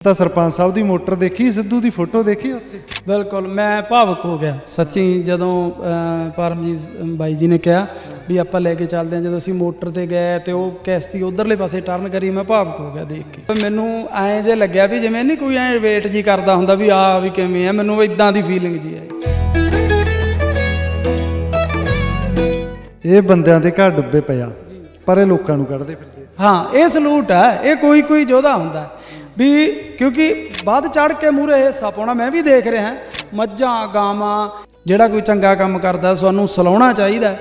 ਤਾਂ ਸਰਪੰਚ ਸਾਹਿਬ ਦੀ ਮੋਟਰ ਦੇਖੀ ਸਿੱਧੂ ਦੀ ਫੋਟੋ ਦੇਖੀ ਉੱਥੇ? ਬਿਲਕੁਲ ਮੈਂ ਭਾਵੁਕ ਹੋ ਗਿਆ ਸੱਚੀ ਜਦੋਂ ਅਹ, ਪਰਮਜੀਤ ਬਾਈ ਜੀ ਨੇ ਕਿਹਾ ਵੀ ਆਪਾਂ ਲੈ ਕੇ ਚੱਲਦੇ ਹਾਂ ਜਦੋਂ ਅਸੀਂ ਮੋਟਰ ਤੇ ਗਏ ਤੇ ਉਹ ਕਿਸ਼ਤੀ ਉਧਰਲੇ ਪਾਸੇ ਟਰਨ ਕਰੀ ਮੈਂ ਭਾਵੁਕ ਹੋ ਗਿਆ ਦੇਖ ਕੇ। ਤੇ ਮੈਨੂੰ ਐਂ ਜੇ ਲੱਗਿਆ ਵੀ ਜਿਵੇਂ ਨਹੀਂ ਕੋਈ ਐਂ ਵੇਟ ਜੀ ਕਰਦਾ ਹੁੰਦਾ ਵੀ ਆ ਵੀ ਕਿਵੇਂ ਆ ਮੈਨੂੰ ਇਦਾਂ ਦੀ ਫੀਲਿੰਗ ਜੀ ਆਈ। ਇਹ ਬੰਦਿਆਂ ਦੇ ਘਰ ਡੁੱਬੇ ਪਿਆ ਪਰ ਇਹ ਲੋਕਾਂ ਨੂੰ ਕੱਢਦੇ ਫਿਰਦੇ ਹਾਂ ਇਹ ਸਲੂਟ ਹੈ ਇਹ ਕੋਈ ਕੋਈ ਯੋਧਾ ਹੁੰਦਾ। ਹੈ। ਵੀ ਕਿਉਂਕਿ ਵੱਧ ਚੜ ਕੇ ਮੂਰੇ ਹਿੱਸਾ ਪਾਉਣਾ ਮੈਂ ਵੀ ਦੇਖ ਰਿਹਾ ਮੱਝਾਂ ਗਾਵਾਂ ਜਿਹੜਾ ਕੋਈ ਚੰਗਾ ਕੰਮ ਕਰਦਾ ਸਾਨੂੰ ਸਲਾਉਣਾ ਚਾਹੀਦਾ।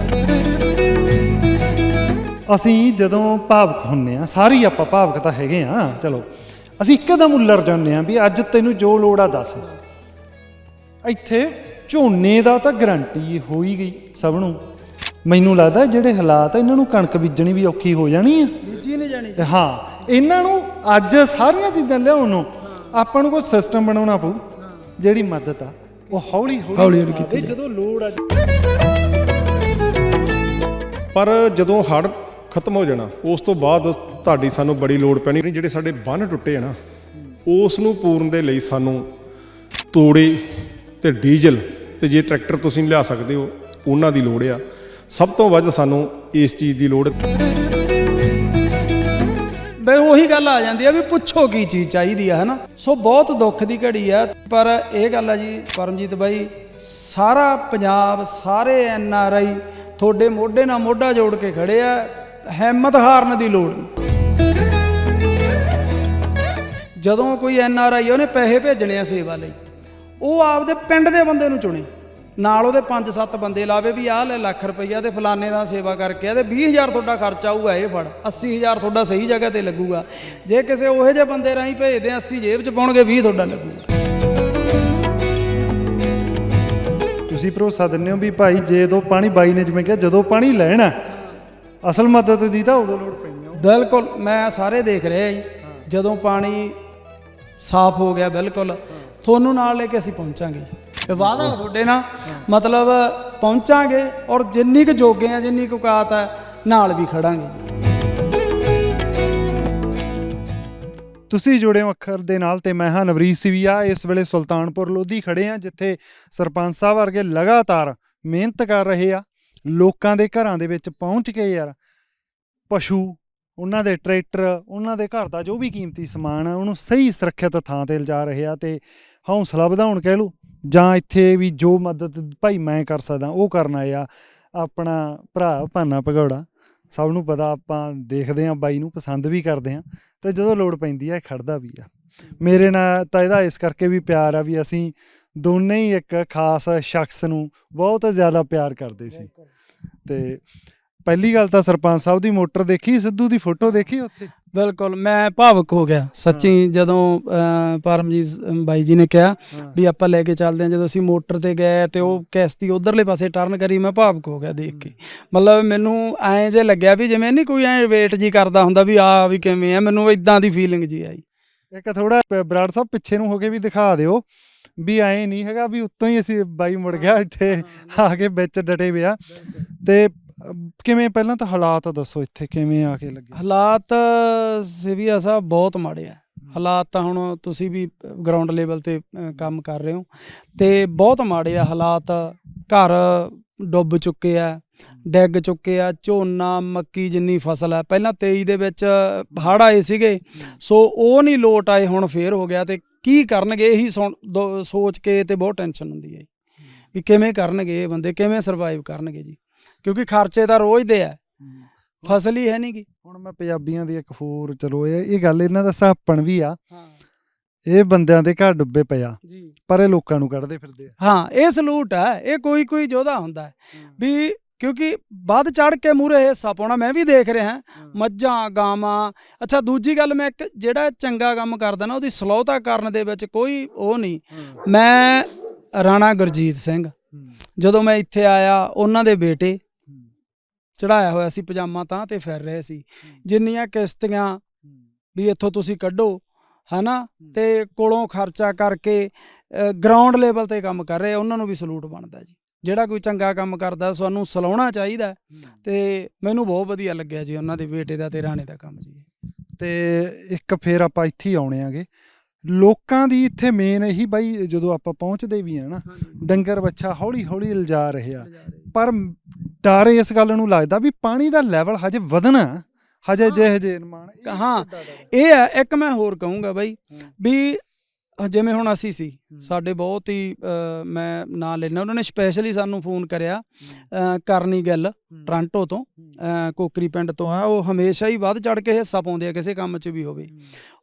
ਅਸੀਂ ਜਦੋਂ ਭਾਵਕ ਹੁੰਨੇ ਆ ਸਾਰੀ ਆਪਾਂ ਭਾਵਕ ਤਾਂ ਹੈਗੇ ਆ ਚਲੋ। ਅਸੀਂ ਇੱਕਦਮ ਉੱਲਰ ਜਾਂਦੇ ਆ ਵੀ ਅੱਜ ਤੈਨੂੰ ਜੋ ਲੋੜ ਆ ਦੱਸ। ਇੱਥੇ ਝੋਨੇ ਦਾ ਤਾਂ ਗਰੰਟੀ ਹੋ ਹੀ ਗਈ ਸਭ ਨੂੰ। ਮੈਨੂੰ ਲੱਗਦਾ ਜਿਹੜੇ ਹਾਲਾਤ ਆ ਇਹਨਾਂ ਨੂੰ ਕਣਕ ਬੀਜਣੀ ਵੀ ਔਖੀ ਹੋ ਜਾਣੀ ਆ। ਬੀਜੀ ਨਹੀਂ ਜਾਣੀ। ਤੇ ਹਾਂ ਇਹਨਾਂ ਨੂੰ ਅੱਜ ਸਾਰੀਆਂ ਚੀਜ਼ਾਂ ਲਿਆਉਣ ਨੂੰ ਆਪਾਂ ਨੂੰ ਕੋਈ ਸਿਸਟਮ ਬਣਾਉਣਾ ਪਊ ਜਿਹੜੀ ਮਦਦ ਆ। ਉਹ ਹੌਲੀ ਹੌਲੀ ਆਵੇ, ਕੀਤੀ ਜਦੋਂ ਲੋੜ ਆ ਪਰ ਜਦੋਂ ਹੜ੍ਹ ਖਤਮ ਹੋ ਜਾਣਾ ਉਸ ਤੋਂ ਬਾਅਦ ਤੁਹਾਡੀ ਸਾਨੂੰ ਬੜੀ ਲੋੜ ਪੈਣੀ। ਜਿਹੜੇ ਸਾਡੇ ਬੰਨ ਟੁੱਟੇ ਆ ਨਾ ਉਸ ਨੂੰ ਪੂਰਨ ਦੇ ਲਈ ਸਾਨੂੰ ਤੋੜੇ ਤੇ ਡੀਜ਼ਲ ਤੇ ਜੇ ਟਰੈਕਟਰ ਤੁਸੀਂ ਲਿਆ ਸਕਦੇ ਹੋ ਉਹਨਾਂ ਦੀ ਲੋੜ ਆ। ਸਭ ਤੋਂ ਵੱਧ ਸਾਨੂੰ ਇਸ ਚੀਜ਼ ਦੀ ਲੋੜ। ਬਈ ਉਹੀ ਗੱਲ ਆ ਜਾਂਦੀ ਆ ਵੀ ਪੁੱਛੋ ਕੀ ਚੀਜ਼ ਚਾਹੀਦੀ ਆ, ਹਨਾ? ਸੋ ਬਹੁਤ ਦੁੱਖ ਦੀ ਘੜੀ ਆ, ਪਰ ਇਹ ਗੱਲ ਆ ਜੀ, ਪਰਮਜੀਤ ਬਾਈ, ਸਾਰਾ ਪੰਜਾਬ, ਸਾਰੇ ਐਨ ਆਰ ਆਈ ਤੁਹਾਡੇ ਮੋਢੇ ਨਾਲ ਮੋਢਾ ਜੋੜ ਕੇ ਖੜੇ ਆ, ਹਿੰਮਤ ਹਾਰਨ ਦੀ ਲੋੜ ਨਹੀਂ। ਜਦੋਂ ਕੋਈ ਐਨ ਆਰ ਆਈ ਉਹਨੇ ਪੈਸੇ ਭੇਜਣੇ ਆ ਸੇਵਾ ਲਈ, ਉਹ ਆਪਦੇ ਪਿੰਡ ਦੇ ਬੰਦੇ ਨੂੰ ਚੁਣੇ। ਨਾਲ ਉਹਦੇ 5-7 ਬੰਦੇ ਲਾਵੇ ਵੀ ਆਹ ਲੈ ਲੱਖ ਰੁਪਈਆ ਤੇ ਫਲਾਣੇ ਦਾ ਸੇਵਾ ਕਰਕੇ ਆ ਤੇ 20000 ਤੁਹਾਡਾ ਖਰਚਾ ਆਊਗਾ ਇਹ ਫੜ 80000 ਤੁਹਾਡਾ ਸਹੀ ਜਗ੍ਹਾ ਤੇ ਲੱਗੂਗਾ। ਜੇ ਕਿਸੇ ਉਹੋ ਜਿਹੇ ਬੰਦੇ ਰਾਹੀਂ ਭੇਜਦੇ ਆ 80 ਜੇਬ 'ਚ ਪਾਉਣਗੇ 20 ਤੁਹਾਡਾ ਲੱਗੂਗਾ। ਤੁਸੀਂ ਭਰੋਸਾ ਦਿੰਦੇ ਹੋ ਵੀ ਭਾਈ ਜੇ ਦੋ ਪਾਣੀ ਬਾਈ ਨੇ ਜਿਵੇਂ ਕਿਹਾ ਜਦੋਂ ਪਾਣੀ ਲੈਣਾ ਅਸਲ ਮਦਦ ਦੀ ਤਾਂ ਉਦੋਂ ਲੋੜ ਪੈਣੀ ਆ। ਬਿਲਕੁਲ ਮੈਂ ਸਾਰੇ ਦੇਖ ਰਿਹਾ ਜੀ ਜਦੋਂ ਪਾਣੀ ਸਾਫ਼ ਹੋ ਗਿਆ ਬਿਲਕੁਲ ਤੁਹਾਨੂੰ ਨਾਲ ਲੈ ਕੇ ਅਸੀਂ ਪਹੁੰਚਾਂਗੇ ਜੀ। ਇਹ ਵਾਅਦਾ ਤੁਹਾਡੇ ਨਾਲ। ਮਤਲਬ ਪਹੁੰਚਾਂਗੇ ਔਰ ਜਿੰਨੀ ਕੁ ਜੋਗੇ ਆ, ਜਿੰਨੀ ਕੁ ਔਕਾਤ ਹੈ ਨਾਲ ਵੀ ਖੜਾਂਗੇ ਤੁਸੀਂ ਜੁੜੇ ਹੋ ਅੱਖਰ ਦੇ ਨਾਲ ਤੇ ਮੈਂ ਹਾਂ ਨਵਰੀਤ ਸਿਵੀਆ। ਇਸ ਵੇਲੇ ਸੁਲਤਾਨਪੁਰ ਲੋਧੀ ਖੜੇ ਆ ਜਿੱਥੇ ਸਰਪੰਚ ਸਾਹਿਬ ਵਰਗੇ ਲਗਾਤਾਰ ਮਿਹਨਤ ਕਰ ਰਹੇ ਆ। ਲੋਕਾਂ ਦੇ ਘਰਾਂ ਦੇ ਵਿੱਚ ਪਹੁੰਚ ਕੇ ਯਾਰ, ਪਸ਼ੂ, ਉਹਨਾਂ ਦੇ ਟਰੈਕਟਰ, ਉਹਨਾਂ ਦੇ ਘਰ ਦਾ ਜੋ ਵੀ ਕੀਮਤੀ ਸਮਾਨ ਆ, ਉਹਨੂੰ ਸਹੀ ਸੁਰੱਖਿਅਤ ਥਾਂ ਤੇ ਲਿਜਾ ਰਹੇ ਆ ਤੇ ਹੌਸਲਾ ਵਧਾਉਣ ਕਹਿ ਲਓ। ਜਾਂ ਇੱਥੇ ਵੀ ਜੋ ਮਦਦ ਭਾਈ ਮੈਂ ਕਰ ਸਕਦਾ ਉਹ ਕਰਨ ਆ ਆਪਣਾ ਭਰਾ ਭਾਨਾ ਭਗੌੜਾ ਸਭ ਨੂੰ ਪਤਾ ਆਪਾਂ ਦੇਖਦੇ ਆਂ ਬਾਈ ਨੂੰ ਪਸੰਦ ਵੀ ਕਰਦੇ ਆਂ ਤੇ ਜਦੋਂ ਲੋੜ ਪੈਂਦੀ ਆ ਖੜਦਾ ਵੀ ਆ। ਮੇਰੇ ਨਾਲ ਤਾਂ ਇਹਦਾ ਇਸ ਕਰਕੇ ਵੀ ਪਿਆਰ ਆ ਵੀ ਅਸੀਂ ਦੋਨੇ ਹੀ ਇੱਕ ਖਾਸ ਸ਼ਖਸ ਨੂੰ ਬਹੁਤ ਜ਼ਿਆਦਾ ਪਿਆਰ ਕਰਦੇ ਸੀ। ਤੇ ਪਹਿਲੀ ਗੱਲ ਤਾਂ ਸਰਪੰਚ ਸਾਹਿਬ ਦੀ ਮੋਟਰ ਦੇਖੀ ਸਿੱਧੂ ਦੀ ਫੋਟੋ ਦੇਖੀ ਉੱਥੇ? ਬਿਲਕੁਲ ਮੈਂ ਭਾਵੁਕ ਹੋ ਗਿਆ। ਸੱਚੀ ਜਦੋਂ ਪਰਮਜੀਤ ਬਾਈ ਜੀ ਨੇ ਕਿਹਾ ਵੀ ਆਪਾਂ ਲੈ ਕੇ ਚੱਲਦੇ ਹਾਂ ਜਦੋਂ ਅਸੀਂ ਮੋਟਰ ਤੇ ਗਏ ਤੇ ਉਹ ਕਿਸ਼ਤੀ ਉਧਰਲੇ ਪਾਸੇ ਟਰਨ ਕਰੀ ਮੈਂ ਭਾਵੁਕ ਹੋ ਗਿਆ ਦੇਖ ਕੇ। ਮਤਲਬ ਮੈਨੂੰ ਐਂ ਜੇ ਲੱਗਿਆ ਵੀ ਜਿਵੇਂ ਨਹੀਂ ਕੋਈ ਐਂ ਵੇਟ ਜੀ ਕਰਦਾ ਹੁੰਦਾ ਵੀ ਆ ਵੀ ਕਿਵੇਂ ਆ ਮੈਨੂੰ ਇਦਾਂ ਦੀ ਫੀਲਿੰਗ ਜੀ ਆਈ। ਇੱਕ ਥੋੜਾ ਬਰਾੜ ਸਾਹਿਬ ਪਿੱਛੇ ਨੂੰ ਹੋ ਕੇ ਵੀ ਦਿਖਾ ਦਿਓ ਵੀ ਐ ਨਹੀਂ ਹੈਗਾ ਵੀ ਉੱਤੋਂ ਹੀ ਅਸੀਂ ਬਾਈ ਮੁੜ ਗਿਆ ਇੱਥੇ ਆ ਕੇ ਵਿੱਚ ਡਟੇ ਪਿਆ ਤੇ ਕਿਵੇਂ ਪਹਿਲਾਂ ਤਾਂ ਹਾਲਾਤ ਦੱਸੋ ਇੱਥੇ ਕਿਵੇਂ ਆ ਕੇ ਲੱਗੇ? ਹਾਲਾਤ ਸਿਵੀਆ ਸਾਹਿਬ ਬਹੁਤ ਮਾੜੇ ਆ। ਹਾਲਾਤ ਤਾਂ ਹੁਣ ਤੁਸੀਂ ਵੀ ਗਰਾਊਂਡ ਲੈਵਲ ਤੇ ਕੰਮ ਕਰ ਰਹੇ ਹੋ। ਤੇ ਬਹੁਤ ਮਾੜੇ ਆ ਹਾਲਾਤ। ਘਰ ਡੁੱਬ ਚੁੱਕੇ ਆ ਡਿੱਗ ਚੁੱਕੇ ਆ ਝੋਨਾ ਮੱਕੀ ਜਿੰਨੀ ਫਸਲ ਆ। ਪਹਿਲਾਂ 23 ਦੇ ਵਿੱਚ ਹੜ੍ਹ ਆਏ ਸੀਗੇ ਸੋ ਉਹ ਨਹੀਂ ਲੋਟ ਆਏ ਹੁਣ ਫੇਰ ਹੋ ਗਿਆ ਤੇ ਕੀ ਕਰਨਗੇ? ਇਹੀ ਸੋਚ ਕੇ ਤੇ ਬਹੁਤ ਟੈਨਸ਼ਨ ਹੁੰਦੀ ਹੈ। ਵੀ ਕਿਵੇਂ ਕਰਨਗੇ ਇਹ ਬੰਦੇ? ਕਿਵੇਂ ਸਰਵਾਈਵ ਕਰਨਗੇ ਜੀ? ਕਿਉਂਕਿ ਖਰਚੇ ਤਾਂ ਰੋਜ਼ ਦੇ ਆ। ਫਸਲ ਹੀ ਹੈ ਨਹੀਂ ਗੀ। ਹੁਣ ਮੈਂ ਪੰਜਾਬੀਆਂ ਦੀ ਇੱਕ ਹੋਰ ਚਲੋ ਇਹ ਇਹ ਗੱਲ ਇਹਨਾਂ ਦਾ ਸਾਪਣ ਵੀ ਆ। ਹਾਂ। ਇਹ ਬੰਦਿਆਂ ਦੇ ਘਰ ਡੁੱਬੇ ਪਿਆ ਜੀ। ਪਰ ਇਹ ਲੋਕਾਂ ਨੂੰ ਕੱਢਦੇ ਫਿਰਦੇ ਆ। ਹਾਂ ਇਹ ਸਲੂਟ ਹੈ ਇਹ ਕੋਈ ਕੋਈ ਯੋਧਾ ਹੁੰਦਾ ਵੀ ਕਿਉਂਕਿ ਵੱਧ ਚੜ ਕੇ ਮੂਰੇ ਹਿੱਸਾ ਪਾਉਣਾ ਮੈਂ ਵੀ ਦੇਖ ਰਿਹਾ। ਮੱਝਾਂ ਗਾਵਾਂ। ਅੱਛਾ ਦੂਜੀ ਗੱਲ ਮੈਂ ਇੱਕ ਜਿਹੜਾ ਚੰਗਾ ਕੰਮ ਕਰਦਾ ਨਾ ਉਹਦੀ ਸਲੋਤਾ ਕਰਨ ਦੇ ਵਿੱਚ ਕੋਈ ਉਹ ਨਹੀਂ ਮੈਂ ਰਾਣਾ ਗੁਰਜੀਤ ਸਿੰਘ। ਜਦੋਂ ਮੈਂ ਇੱਥੇ ਆਇਆ ਉਹਨਾਂ ਦੇ ਬੇਟੇ ਚੜਾਇਆ ਹੋਇਆ ਸੀ ਪਜਾਮਾ ਤਾਂ ਤੇ ਫਿਰ ਰਹੇ ਸੀ। ਜਿੰਨੀਆਂ ਕਿਸ਼ਤੀਆਂ ਵੀ ਇੱਥੋਂ ਤੁਸੀਂ ਕੱਢੋ ਹਨਾ? ਤੇ ਕੋਲੋਂ ਖਰਚਾ ਕਰਕੇ ਗਰਾਊਂਡ ਲੈਵਲ ਤੇ ਕੰਮ ਕਰ ਰਹੇ ਉਹਨਾਂ ਨੂੰ ਵੀ ਸਲੂਟ ਬਣਦਾ ਜੀ। ਜਿਹੜਾ ਕੋਈ ਚੰਗਾ ਕੰਮ ਕਰਦਾ ਸਾਨੂੰ ਸਲਾਉਣਾ ਚਾਹੀਦਾ। ਤੇ ਮੈਨੂੰ ਬਹੁਤ ਵਧੀਆ ਲੱਗਿਆ ਜੀ ਉਹਨਾਂ ਦੇ ਬੇਟੇ ਦਾ ਤੇ ਰਾਣੇ ਦਾ ਕੰਮ ਜੀ। ਤੇ ਇੱਕ ਫੇਰ ਆਪਾਂ ਇੱਥੇ ਆਉਣੇ ਆਗੇ। ਲੋਕਾਂ ਦੀ ਇੱਥੇ ਮੇਨ ਇਹੀ ਬਾਈ ਜਦੋਂ ਆਪਾਂ ਪਹੁੰਚਦੇ ਵੀ ਆ ਨਾ ਡੰਗਰ ਬੱਚਾ ਹੌਲੀ ਹੌਲੀ ਇਲਜਾ ਰਹੇ ਪਰ ਡਰ ਇਸ ਗੱਲ ਨੂੰ ਲੱਗਦਾ ਵੀ ਪਾਣੀ ਦਾ ਲੈਵਲ ਹਜੇ ਵਧਣਾ ਹਜੇ। ਜਿਹੇ ਜਿਹੇ ਨਿਰਮਾਣ ਹਾਂ। ਇਹ ਹੈ ਇੱਕ ਮੈਂ ਹੋਰ ਕਹੂੰਗਾ ਬਾਈ। ਵੀ ਜਿਵੇਂ ਹੁਣ ਅਸੀਂ ਸੀ। ਸਾਡੇ ਬਹੁਤ ਹੀ ਮੈਂ ਨਾਂ ਲੈਣਾ ਉਹਨਾਂ ਨੇ ਸਪੈਸ਼ਲੀ ਸਾਨੂੰ ਫੋਨ ਕਰਿਆ ਕਰਨੀ ਗੱਲ ਟ੍ਰਾਂਟੋ ਤੋਂ ਕੋਕਰੀ ਪਿੰਡ ਤੋਂ ਆ ਉਹ ਹਮੇਸ਼ਾ ਹੀ ਵੱਧ ਚੜ ਕੇ ਹਿੱਸਾ ਪਾਉਂਦੇ ਆ ਕਿਸੇ ਕੰਮ 'ਚ ਵੀ ਹੋਵੇ।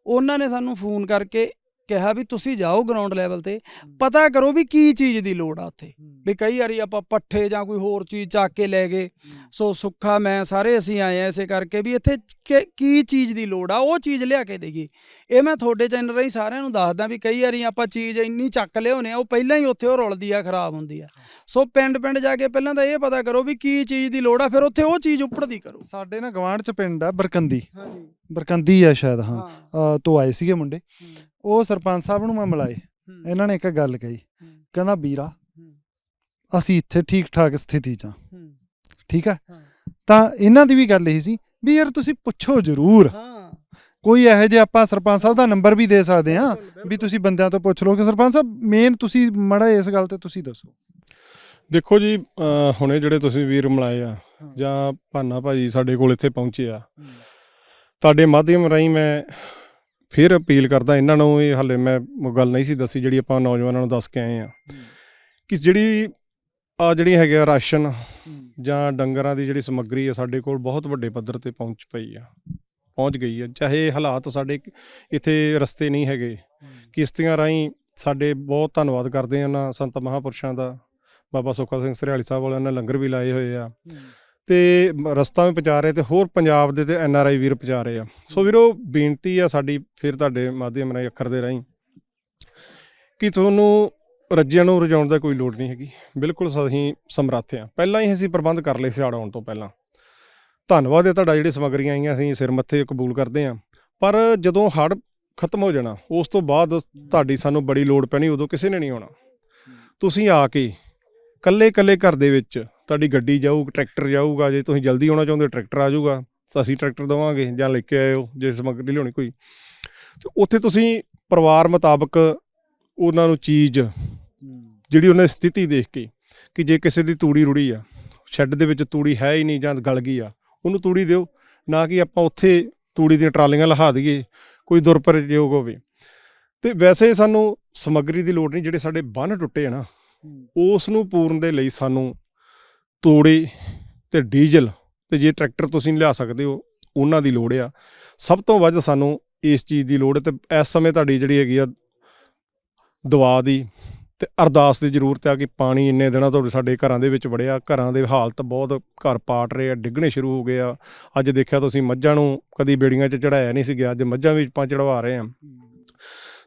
ਉਹਨਾਂ ਨੇ ਸਾਨੂੰ ਫੋਨ ਕਰਕੇ ਕਿਹਾ ਵੀ ਤੁਸੀਂ ਜਾਓ ਗਰਾਊਂਡ ਲੈਵਲ ਤੇ। ਪਤਾ ਕਰੋ ਵੀ ਕੀ ਚੀਜ਼ ਦੀ ਲੋੜ ਆ ਉੱਥੇ। ਵੀ ਕਈ ਵਾਰੀ ਆਪਾਂ ਪੱਠੇ ਜਾਂ ਕੋਈ ਹੋਰ ਚੀਜ਼ ਚੱਕ ਕੇ ਲੈ ਗਏ। ਸੋ ਸੁੱਖਾ ਮੈਂ ਸਾਰੇ ਅਸੀਂ ਆਏ ਆ ਇਸੇ ਕਰਕੇ ਵੀ ਇੱਥੇ ਕਿ- ਚੀਜ਼ ਦੀ ਲੋੜ ਆ ਉਹ ਚੀਜ਼ ਲਿਆ ਕੇ ਦੇਈਏ। ਇਹ ਮੈਂ ਤੁਹਾਡੇ ਚੈਨਲ ਰਾਹੀਂ ਸਾਰਿਆਂ ਨੂੰ ਦੱਸਦਾ ਵੀ ਕਈ ਵਾਰੀ ਆਪਾਂ ਚੀਜ਼ ਇੰਨੀ ਚੱਕ ਲਿਆਉਂਦੇ ਆ ਉਹ ਪਹਿਲਾਂ ਹੀ ਉੱਥੇ ਉਹ ਰੁਲਦੀ ਆ ਖਰਾਬ ਹੁੰਦੀ ਆ। ਸੋ ਪਿੰਡ ਪਿੰਡ ਜਾ ਕੇ ਪਹਿਲਾਂ ਤਾਂ ਇਹ ਪਤਾ ਕਰੋ ਵੀ ਕੀ ਚੀਜ਼ ਦੀ ਲੋੜ ਆ ਫਿਰ ਉੱਥੇ ਉਹ ਚੀਜ਼ ਉੱਪੜਦੀ ਕਰੋ। ਸਾਡੇ ਨਾ ਗਵਾਂਢ ਚ ਪਿੰਡ ਆ ਬਰਕੰਦੀ। ਹਾਂਜੀ। ਬਰਕੰਦੀ ਆ ਸ਼ਾਇਦ ਹਾਂ। ਤੋਂ ਆਏ ਸੀਗੇ ਮੁੰਡੇ। ਉਹ ਸਰਪੰਚ ਸਾਹਿਬ ਨੂੰ ਮੈਂ ਮਿਲਾਏ। ਇਹਨਾਂ ਨੇ ਇੱਕ ਗੱਲ ਕਹੀ। ਕਹਿੰਦਾ ਵੀਰਾ ਅਸੀਂ ਇੱਥੇ ਠੀਕ ਠਾਕ ਸਥਿਤੀ 'ਚ ਆ ਠੀਕ ਆ ਹਾਂ। ਤਾਂ ਇਹਨਾਂ ਦੀ ਵੀ ਗੱਲ ਇਹੀ ਸੀ ਵੀ ਯਾਰ ਤੁਸੀਂ ਪੁੱਛੋ ਜ਼ਰੂਰ। ਹਾਂ। ਕੋਈ ਇਹੋ ਜਿਹੇ ਆਪਾਂ ਸਰਪੰਚ ਸਾਹਿਬ ਦਾ ਨੰਬਰ ਵੀ ਦੇ ਸਕਦੇ ਆ ਵੀ ਤੁਸੀਂ ਬੰਦਿਆਂ ਤੋਂ ਪੁੱਛ ਲਓ ਕਿ ਸਰਪੰਚ ਸਾਹਿਬ ਮੇਨ ਤੁਸੀਂ ਮੜਾ ਇਸ ਗੱਲ ਤੇ ਤੁਸੀਂ ਦੱਸੋ। ਦੇਖੋ ਜੀ ਹੁਣੇ ਜਿਹੜੇ ਤੁਸੀਂ ਵੀਰ ਮਿਲਾਏ ਆ। ਜਾਂ ਭਾਨਾ ਭਾਜੀ ਸਾਡੇ ਕੋਲ ਇੱਥੇ ਪਹੁੰਚੇ ਆ ਤੁਹਾਡੇ ਮਾਧਿਅਮ ਰਾਹੀਂ ਮੈਂ ਫਿਰ ਅਪੀਲ ਕਰਦਾ ਇਹਨਾਂ ਨੂੰ ਇਹ ਹਾਲੇ ਮੈਂ ਉਹ ਗੱਲ ਨਹੀਂ ਸੀ ਦੱਸੀ ਜਿਹੜੀ ਆਪਾਂ ਨੌਜਵਾਨਾਂ ਨੂੰ ਦੱਸ ਕੇ ਆਏ ਆ ਕਿ ਜਿਹੜੀ ਆ ਜਿਹੜੀ ਹੈਗੇ ਰਾਸ਼ਨ ਜਾਂ ਡੰਗਰਾਂ ਦੀ ਜਿਹੜੀ ਸਮੱਗਰੀ ਆ ਸਾਡੇ ਕੋਲ ਬਹੁਤ ਵੱਡੇ ਪੱਧਰ ਤੇ ਪਹੁੰਚ ਪਈ ਆ ਪਹੁੰਚ ਗਈ ਆ। ਚਾਹੇ ਹਾਲਾਤ ਸਾਡੇ ਇੱਥੇ ਰਸਤੇ ਨਹੀਂ ਹੈਗੇ ਕਿਸ਼ਤੀਆਂ ਰਾਹੀਂ ਸਾਡੇ ਬਹੁਤ ਧੰਨਵਾਦ ਕਰਦੇ ਆ ਉਹਨਾਂ ਸੰਤ ਮਹਾਪੁਰਸ਼ਾਂ ਦਾ ਬਾਬਾ ਸੁੱਖਾ ਸਿੰਘ ਸਰਿਆਲੀ ਸਾਹਿਬ ਵਾਲਿਆਂ ਨੇ ਲੰਗਰ ਵੀ ਲਾਏ ਹੋਏ ਆ। ਤੇ ਰਸਤਾ ਵੀ ਪਹੁੰਚਾ ਰਹੇ ਤੇ ਹੋਰ ਪੰਜਾਬ ਦੇ ਤੇ ਐਨ ਆਰ ਆਈ ਵੀਰ ਪਹੁੰਚਾ ਰਹੇ ਆ। ਸੋ ਵੀਰੋ, ਬੇਨਤੀ ਆ ਸਾਡੀ ਫਿਰ ਤੁਹਾਡੇ ਮਾਧਿਅਮ ਰਾਹੀਂ, ਅੱਖਰ ਦੇ ਰਾਹੀਂ ਕਿ ਤੁਹਾਨੂੰ ਰੱਜਿਆਂ ਨੂੰ ਰਜਾਉਣ ਦਾ ਕੋਈ ਲੋੜ ਨਹੀਂ ਹੈਗੀ। ਬਿਲਕੁਲ ਅਸੀਂ ਸਮਰੱਥ ਆ। ਪਹਿਲਾਂ ਹੀ ਅਸੀਂ ਪ੍ਰਬੰਧ ਕਰ ਲਏ ਸਿਆੜ ਆਉਣ ਤੋਂ ਪਹਿਲਾਂ। ਧੰਨਵਾਦ ਹੈ ਤੁਹਾਡਾ, ਜਿਹੜੀ ਸਮੱਗਰੀਆਂ ਆਈਆਂ, ਅਸੀਂ ਸਿਰ ਮੱਥੇ ਕਬੂਲ ਕਰਦੇ ਆ। ਪਰ ਜਦੋਂ ਹੜ ਖਤਮ ਹੋ ਜਾਣਾ, ਉਸ ਤੋਂ ਬਾਅਦ ਤੁਹਾਡੀ ਸਾਨੂੰ ਬੜੀ ਲੋੜ ਪੈਣੀ, ਉਦੋਂ ਕਿਸੇ ਨੇ ਨਹੀਂ ਆਉਣਾ। ਤੁਸੀਂ ਆ ਕੇ ਕੱਲੇ ਕੱਲੇ ਘਰ ਦੇ ਵਿੱਚ ਤੁਹਾਡੀ ਗੱਡੀ ਜਾਊ ਟਰੈਕਟਰ ਜਾਊਗਾ ਜੇ ਤੁਸੀਂ ਜਲਦੀ ਆਉਣਾ ਚਾਹੁੰਦੇ ਹੋ ਟਰੈਕਟਰ ਆ ਜਾਊਗਾ ਤਾਂ ਅਸੀਂ ਟਰੈਕਟਰ ਦਵਾਂਗੇ ਜਾਂ ਲੈ ਕੇ ਆਇਓ ਜੇ ਸਮੱਗਰੀ ਲਿਆਉਣੀ ਕੋਈ। ਤੇ ਉੱਥੇ ਤੁਸੀਂ ਪਰਿਵਾਰ ਮੁਤਾਬਕ ਉਹਨਾਂ ਨੂੰ ਚੀਜ਼ ਜਿਹੜੀ ਉਹਨਾਂ ਦੀ ਸਥਿਤੀ ਦੇਖ ਕੇ ਕਿ ਜੇ ਕਿਸੇ ਦੀ ਤੂੜੀ ਰੁੜੀ ਆ ਸ਼ੈੱਡ ਦੇ ਵਿੱਚ ਤੂੜੀ ਹੈ ਹੀ ਨਹੀਂ ਜਾਂ ਗਲ ਗਈ ਆ ਉਹਨੂੰ ਤੂੜੀ ਦਿਓ ਨਾ ਕਿ ਆਪਾਂ ਉੱਥੇ ਤੂੜੀ ਦੀਆਂ ਟਰਾਲੀਆਂ ਲਹਾ ਦਈਏ ਕੋਈ ਦੁਰਪ੍ਰਯੋਗ ਹੋਵੇ। ਤੇ ਵੈਸੇ ਸਾਨੂੰ ਸਮੱਗਰੀ ਦੀ ਲੋੜ ਨਹੀਂ ਜਿਹੜੇ ਸਾਡੇ ਬੰਨ ਟੁੱਟੇ ਆ ਨਾ ਉਸ ਨੂੰ ਪੂਰਨ ਦੇ ਲਈ ਸਾਨੂੰ ਤੋੜੇ ਤੇ ਡੀਜ਼ਲ ਤੇ ਜੇ ਟਰੈਕਟਰ ਤੁਸੀਂ ਲਿਆ ਸਕਦੇ ਹੋ ਉਹਨਾਂ ਦੀ ਲੋੜ ਆ। ਸਭ ਤੋਂ ਵੱਧ ਸਾਨੂੰ ਇਸ ਚੀਜ਼ ਦੀ ਲੋੜ ਹੈ ਤੇ ਇਸ ਸਮੇਂ ਤੁਹਾਡੀ ਜਿਹੜੀ ਹੈਗੀ ਆ ਦੁਆ ਦੀ ਤੇ ਅਰਦਾਸ ਦੀ ਜ਼ਰੂਰਤ ਆ ਕਿ ਪਾਣੀ ਇੰਨੇ ਦਿਨਾਂ ਤੋਂ ਸਾਡੇ ਘਰਾਂ ਦੇ ਵਿੱਚ ਵੜਿਆ। ਘਰਾਂ ਦੇ ਹਾਲਤ ਬਹੁਤ ਘਰ ਪਾਟ ਰਹੇ ਆ ਡਿੱਗਣੇ ਸ਼ੁਰੂ ਹੋ ਗਏ ਆ। ਅੱਜ ਦੇਖਿਆ ਤੁਸੀਂ ਮੱਝਾਂ ਨੂੰ ਕਦੀ ਬੇੜੀਆਂ 'ਚ ਚੜਾਇਆ ਨਹੀਂ ਸੀ ਗਿਆ ਅੱਜ ਮੱਝਾਂ ਵੀ ਆਪਾਂ ਚੜਵਾ ਰਹੇ ਆ।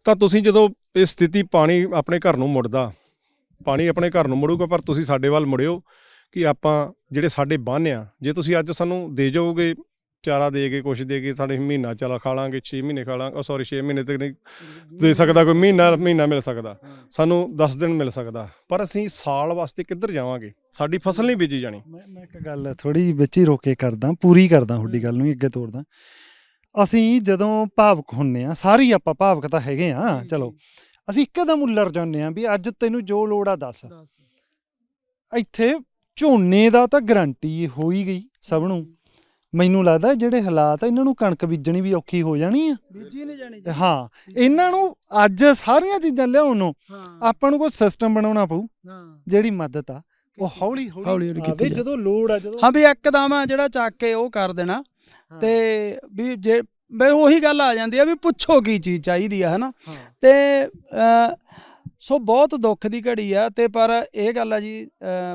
ਤਾਂ ਤੁਸੀਂ ਜਦੋਂ ਇਹ ਸਥਿਤੀ ਪਾਣੀ ਆਪਣੇ ਘਰ ਨੂੰ ਮੁੜਦਾ ਪਾਣੀ ਆਪਣੇ ਘਰ ਨੂੰ ਮੁੜੂਗਾ ਪਰ ਤੁਸੀਂ ਸਾਡੇ ਵੱਲ ਮੁੜਿਓ ਕਿ ਆਪਾਂ ਜਿਹੜੇ ਸਾਡੇ ਬੰਨ ਆ ਜੇ ਤੁਸੀਂ ਅੱਜ ਸਾਨੂੰ ਦੇ ਜਾਓਗੇ ਚਾਰਾ ਦੇ ਕੇ ਕੁਛ ਦੇ ਕੇ ਸਾਡੇ ਮਹੀਨਾ ਚਲਾ ਖਾ ਲਾਂਗੇ 6 ਮਹੀਨੇ ਖਾ ਲਾਂਗੇ ਸੌਰੀ 6 ਮਹੀਨੇ ਤੱਕ ਨਹੀਂ ਦੇ ਸਕਦਾ ਕੋਈ ਮਹੀਨਾ ਮਹੀਨਾ ਮਿਲ ਸਕਦਾ। ਸਾਨੂੰ 10 ਦਿਨ ਮਿਲ ਸਕਦਾ ਪਰ ਅਸੀਂ ਸਾਲ ਵਾਸਤੇ ਕਿੱਧਰ ਜਾਵਾਂਗੇ? ਸਾਡੀ ਫਸਲ ਨਹੀਂ ਬੀਜੀ ਜਾਣੀ। ਮੈਂ ਮੈਂ ਇੱਕ ਗੱਲ ਥੋੜੀ ਵਿੱਚ ਹੀ ਰੋਕ ਕੇ ਕਰਦਾ ਪੂਰੀ ਕਰਦਾ ਤੁਹਾਡੀ ਗੱਲ ਨੂੰ ਅੱਗੇ ਤੋਰਦਾ। ਅਸੀਂ ਜਦੋਂ ਭਾਵਕ ਹੁੰਨੇ ਆ ਸਾਰੀ ਆਪਾਂ ਭਾਵਕ ਤਾਂ ਹੈਗੇ ਆ ਚਲੋ। ਅਸੀਂ ਇੱਕਦਮ ਉੱਲਰ ਜਾਂਦੇ ਆ ਵੀ ਅੱਜ ਤੈਨੂੰ ਜੋ ਲੋੜ ਆ ਦੱਸ। ਇੱਥੇ ਝੋਨੇ ਦਾ ਤਾਂ ਗਰੰਟੀ ਹੋ ਹੀ ਗਈ ਸਭ ਨੂੰ। ਮੈਨੂੰ ਲੱਗਦਾ ਜਿਹੜੇ ਹਾਲਾਤ ਆ ਇਹਨਾਂ ਨੂੰ ਕਣਕ ਬੀਜਣੀ ਵੀ ਔਖੀ ਹੋ ਜਾਣੀ ਆ। ਬੀਜੀ ਨਹੀਂ ਜਾਣੀ ਹਾਂ ਇਹਨਾਂ ਨੂੰ ਅੱਜ ਸਾਰੀਆਂ ਚੀਜ਼ਾਂ ਲਿਆਉਣ ਨੂੰ ਆਪਾਂ ਨੂੰ ਕੋਈ ਸਿਸਟਮ ਬਣਾਉਣਾ ਪਊ ਜਿਹੜੀ ਮਦਦ ਆ ਉਹ ਹੌਲੀ ਹੌਲੀ ਆਵੇ ਜਦੋਂ ਲੋੜ ਆ ਜਦੋਂ ਹਾਂ ਵੀ ਇੱਕਦਮ ਆ ਜਿਹੜਾ ਚੱਕ ਕੇ ਉਹ ਕਰ ਦੇਣਾ ਤੇ ਵੀ ਜੇ ਬਈ ਉਹੀ ਗੱਲ ਆ ਜਾਂਦੀ ਆ ਵੀ ਪੁੱਛੋ ਕੀ ਚੀਜ਼ ਚਾਹੀਦੀ ਆ ਹਨਾ? ਤੇ ਸੋ ਬਹੁਤ ਦੁੱਖ ਦੀ ਘੜੀ ਆ ਤੇ ਪਰ ਇਹ ਗੱਲ ਆ ਜੀ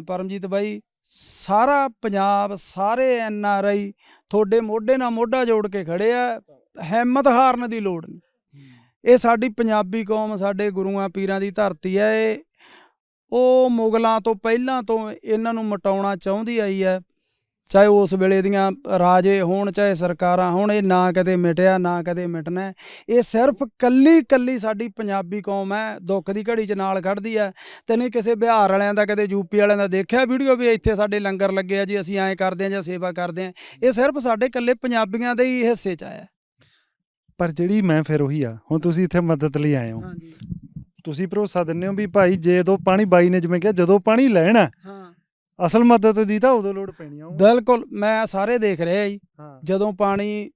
ਪਰਮਜੀਤ ਬਾਈ ਸਾਰਾ ਪੰਜਾਬ ਸਾਰੇ ਐਨ ਆਰ ਆਈ ਤੁਹਾਡੇ ਮੋਢੇ ਨਾਲ ਮੋਢਾ ਜੋੜ ਕੇ ਖੜੇ ਆ ਹਿੰਮਤ ਹਾਰਨ ਦੀ ਲੋੜ ਨਹੀਂ। ਇਹ ਸਾਡੀ ਪੰਜਾਬੀ ਕੌਮ ਸਾਡੇ ਗੁਰੂਆਂ ਪੀਰਾਂ ਦੀ ਧਰਤੀ ਹੈ ਇਹ ਉਹ ਮੁਗਲਾਂ ਤੋਂ ਪਹਿਲਾਂ ਤੋਂ ਇਹਨਾਂ ਨੂੰ ਮਟਾਉਣਾ ਚਾਹੁੰਦੀ ਆਈ ਹੈ ਚਾਹੇ ਉਸ ਵੇਲੇ ਦੀਆਂ ਰਾਜੇ ਹੋਣ ਚਾਹੇ ਸਰਕਾਰਾਂ ਹੋਣ ਇਹ ਨਾ ਕਦੇ ਮਿਟਿਆ ਨਾ ਕਦੇ ਮਿਟਣਾ। ਇਹ ਸਿਰਫ ਕੱਲੀ ਕੱਲੀ ਸਾਡੀ ਪੰਜਾਬੀ ਕੌਮ ਹੈ ਦੁੱਖ ਦੀ ਘੜੀ 'ਚ ਨਾਲ ਖੜਦੀ ਹੈ ਤੇ ਨਹੀਂ ਕਿਸੇ ਬਿਹਾਰ ਵਾਲਿਆਂ ਦਾ ਕਦੇ ਯੂਪੀ ਵਾਲਿਆਂ ਦਾ ਦੇਖਿਆ ਵੀਡੀਓ ਵੀ ਇੱਥੇ ਸਾਡੇ ਲੰਗਰ ਲੱਗੇ ਆ ਜੀ ਅਸੀਂ ਐਂ ਕਰਦੇ ਆ ਜਾਂ ਸੇਵਾ ਕਰਦੇ ਆ। ਇਹ ਸਿਰਫ ਸਾਡੇ ਕੱਲੇ ਪੰਜਾਬੀਆਂ ਦੇ ਹੀ ਹਿੱਸੇ 'ਚ ਆਇਆ। ਪਰ ਜਿਹੜੀ ਮੈਂ ਫਿਰ ਉਹੀ ਆ ਹੁਣ ਤੁਸੀਂ ਇੱਥੇ ਮਦਦ ਲਈ ਆਏ ਹੋ। ਤੁਸੀਂ ਭਰੋਸਾ ਦਿੰਦੇ ਹੋ ਵੀ ਭਾਈ ਜਦੋਂ ਪਾਣੀ ਬਾਈ ਨੇ ਜਿਵੇਂ ਕਿਹਾ ਜਦੋਂ ਪਾਣੀ ਲੈਣਾ ਹਾਂ। ਅਸਲ ਮਦਦ ਦੀ ਤਾਂ ਉਦੋਂ ਲੋੜ ਪੈਣੀ ਆ। ਬਿਲਕੁਲ ਮੈਂ ਸਾਰੇ ਦੇਖ ਰਿਹਾ ਜੀ। ਹਾਂ। ਜਦੋਂ ਪਾਣੀ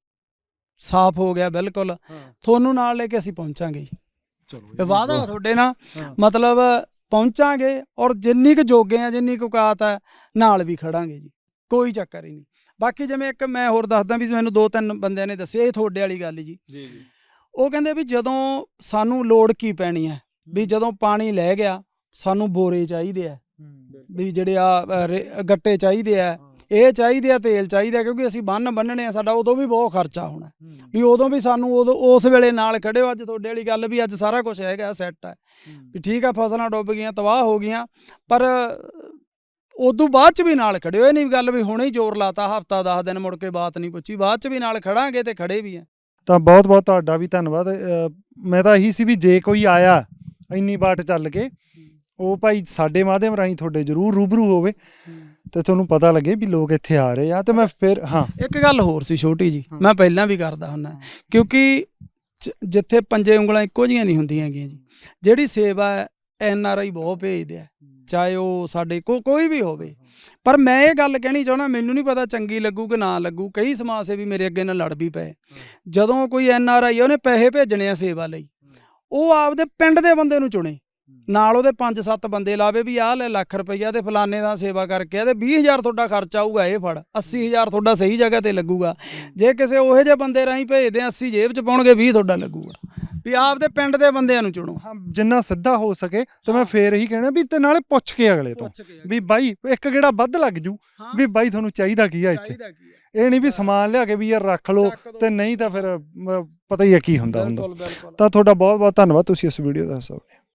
ਸਾਫ਼ ਹੋ ਗਿਆ ਬਿਲਕੁਲ। ਤੁਹਾਨੂੰ ਨਾਲ ਲੈ ਕੇ ਅਸੀਂ ਪਹੁੰਚਾਂਗੇ ਜੀ। ਚਲੋ ਇਹ ਵਾਅਦਾ ਤੁਹਾਡੇ ਨਾਲ। ਮਤਲਬ ਪਹੁੰਚਾਂਗੇ ਔਰ ਜਿੰਨੀ ਕੁ ਜੋਗੇ ਆ ਜਿੰਨੀ ਕੁ ਔਕਾਤ ਹੈ ਨਾਲ ਵੀ ਖੜਾਂਗੇ ਜੀ। ਕੋਈ ਚੱਕਰ ਹੀ ਨਹੀਂ। ਬਾਕੀ ਜਿਵੇਂ ਇੱਕ ਮੈਂ ਹੋਰ ਦੱਸਦਾ ਵੀ ਮੈਨੂੰ ਦੋ ਤਿੰਨ ਬੰਦਿਆਂ ਨੇ ਦੱਸਿਆ ਇਹ ਤੁਹਾਡੇ ਵਾਲੀ ਗੱਲ ਜੀ। ਜੀ ਜੀ। ਉਹ ਕਹਿੰਦੇ ਵੀ ਜਦੋਂ ਸਾਨੂੰ ਲੋੜ ਕੀ ਪੈਣੀ ਹੈ? ਵੀ ਜਦੋਂ ਪਾਣੀ ਲੈ ਗਿਆ ਸਾਨੂੰ ਬੋਰੇ ਚਾਹੀਦੇ ਆ। ਵੀ ਜਿਹੜੇ ਆ ਗੱਟੇ ਚਾਹੀਦੇ ਆ ਇਹ ਚਾਹੀਦੇ ਆ ਤੇਲ ਚਾਹੀਦਾ ਕਿਉਂਕਿ ਅਸੀਂ ਬੰਨ ਬੰਨਣੇ ਆ ਸਾਡਾ ਉਦੋਂ ਵੀ ਬਹੁਤ ਖਰਚਾ ਹੋਣਾ ਵੀ ਉਦੋਂ ਵੀ ਸਾਨੂੰ ਉਦੋਂ ਉਸ ਵੇਲੇ ਨਾਲ ਖੜਿਓ ਅੱਜ ਤੁਹਾਡੇ ਵਾਲੀ ਗੱਲ ਵੀ ਅੱਜ ਸਾਰਾ ਕੁਝ ਹੈਗਾ ਸੈੱਟ ਹੈ। ਵੀ ਠੀਕ ਆ ਫਸਲਾਂ ਡੁੱਬ ਗਈਆਂ ਤਬਾਹ ਹੋ ਗਈਆਂ ਪਰ ਉਦੋਂ ਬਾਅਦ ਚ ਵੀ ਨਾਲ ਖੜਿਓ ਇਹ ਨਹੀਂ ਗੱਲ ਵੀ ਹੁਣੇ ਹੀ ਜ਼ੋਰ ਲਾਤਾ ਹਫਤਾ 10 ਦਿਨ ਮੁੜ ਕੇ ਬਾਤ ਨਹੀਂ ਪੁੱਛੀ ਬਾਅਦ ਚ ਵੀ ਨਾਲ ਖੜਾਂਗੇ ਤੇ ਖੜੇ ਵੀ ਆ। ਤਾਂ ਬਹੁਤ ਬਹੁਤ ਤੁਹਾਡਾ ਵੀ ਧੰਨਵਾਦ। ਮੈਂ ਤਾਂ ਇਹੀ ਸੀ ਵੀ ਜੇ ਕੋਈ ਆਇਆ ਇੰਨੀ ਬਾਟ ਚੱਲ ਕੇ ਉਹ ਭਾਈ ਸਾਡੇ ਮਾਧਿਅਮ ਰਾਹੀਂ ਤੁਹਾਡੇ ਜ਼ਰੂਰ ਰੂਬਰੂ ਹੋਵੇ ਤੇ ਤੁਹਾਨੂੰ ਪਤਾ ਲੱਗੇ ਵੀ ਲੋਕ ਇੱਥੇ ਆ ਰਹੇ ਆ ਤੇ ਮੈਂ ਫਿਰ ਹਾਂ। ਇੱਕ ਗੱਲ ਹੋਰ ਸੀ ਛੋਟੀ ਜੀ। ਮੈਂ ਪਹਿਲਾਂ ਵੀ ਕਰਦਾ ਹੁੰਨਾ ਕਿਉਂਕਿ ਜਿੱਥੇ ਪੰਜੇ ਉਂਗਲਾਂ ਇੱਕੋ ਜੀਆਂ ਨਹੀਂ ਹੁੰਦੀਆਂ ਹੈਗੀਆਂ ਜੀ। ਜਿਹੜੀ ਸੇਵਾ ਐਨ ਆਰ ਆਈ ਬਹੁਤ ਭੇਜਦੇ ਆ ਚਾਹੇ ਉਹ ਸਾਡੇ ਕੋ ਕੋਈ ਵੀ ਹੋਵੇ। ਪਰ ਮੈਂ ਇਹ ਗੱਲ ਕਹਿਣੀ ਚਾਹਣਾ ਮੈਨੂੰ ਨਹੀਂ ਪਤਾ ਚੰਗੀ ਲੱਗੂ ਕਿ ਨਾ ਲੱਗੂ। ਕਈ ਸਮਾਜ ਸੇਵੀ ਮੇਰੇ ਅੱਗੇ ਨਾਲ ਲੜ ਵੀ ਪਏ। ਜਦੋਂ ਕੋਈ ਐਨ ਆਰ ਆਈ ਉਹਨੇ ਪੈਸੇ ਭੇਜਣੇ ਆ ਸੇਵਾ ਲਈ। ਉਹ ਆਪਦੇ ਪਿੰਡ ਦੇ ਬੰਦੇ ਨੂੰ ਚੁਣੇ। ਨਾਲ ਉਹਦੇ 5-7 ਬੰਦੇ ਲਾਵੇ ਵੀ ਆਹ ਲੈ ਲੱਖ ਰੁਪਈਆ ਤੇ ਫਲਾਣੇ ਦਾ ਸੇਵਾ ਕਰਕੇ ਆ ਤੇ 20000 ਤੁਹਾਡਾ ਖਰਚਾ ਆਊਗਾ ਇਹ ਫੜ। 80000 ਤੁਹਾਡਾ ਸਹੀ ਜਗ੍ਹਾ ਤੇ ਲੱਗੂਗਾ। ਜੇ ਕਿਸੇ ਉਹੋ ਜਿਹੇ ਬੰਦੇ ਰਾਹੀਂ ਭੇਜਦੇ ਆ 80 ਜੇਬ ਚ ਪਾਉਣਗੇ 20 ਤੁਹਾਡਾ ਲੱਗੂਗਾ। ਵੀ ਆਪਦੇ ਪਿੰਡ ਦੇ ਬੰਦਿਆਂ ਨੂੰ ਚੁਣੋ। ਹਾਂ, ਜਿੰਨਾ ਸਿੱਧਾ ਹੋ ਸਕੇ ਤੇ ਮੈਂ ਫੇਰ ਇਹੀ ਕਹਿਣਾ ਵੀ ਤੇ ਨਾਲੇ ਪੁੱਛ ਕੇ ਅਗਲੇ ਤੋਂ। ਵੀ ਬਾਈ ਇੱਕ ਗੇੜਾ ਵੱਧ ਲੱਗ ਜੂ ਹਾਂ। ਵੀ ਬਾਈ ਤੁਹਾਨੂੰ ਚਾਹੀਦਾ ਕੀ ਆ ਇੱਥੇ? ਚਾਹੀਦਾ ਕੀ ਹੈ ਇਹ ਨਹੀਂ ਵੀ ਸਮਾਨ ਲਿਆ ਕੇ ਵੀ ਯਾਰ ਰੱਖ ਲਓ। ਤੇ ਨਹੀਂ ਤਾਂ ਫਿਰ ਪਤਾ ਹੀ ਆ ਕੀ ਹੁੰਦਾ ਹੁੰਦਾ। ਤਾਂ ਤੁਹਾਡਾ ਬਹੁਤ ਬਹੁਤ ਧੰਨਵਾਦ ਤੁਸੀਂ ਇਸ ਵੀਡੀਓ ਦਾ ਹਿੱਸਾ ਬਣੇ।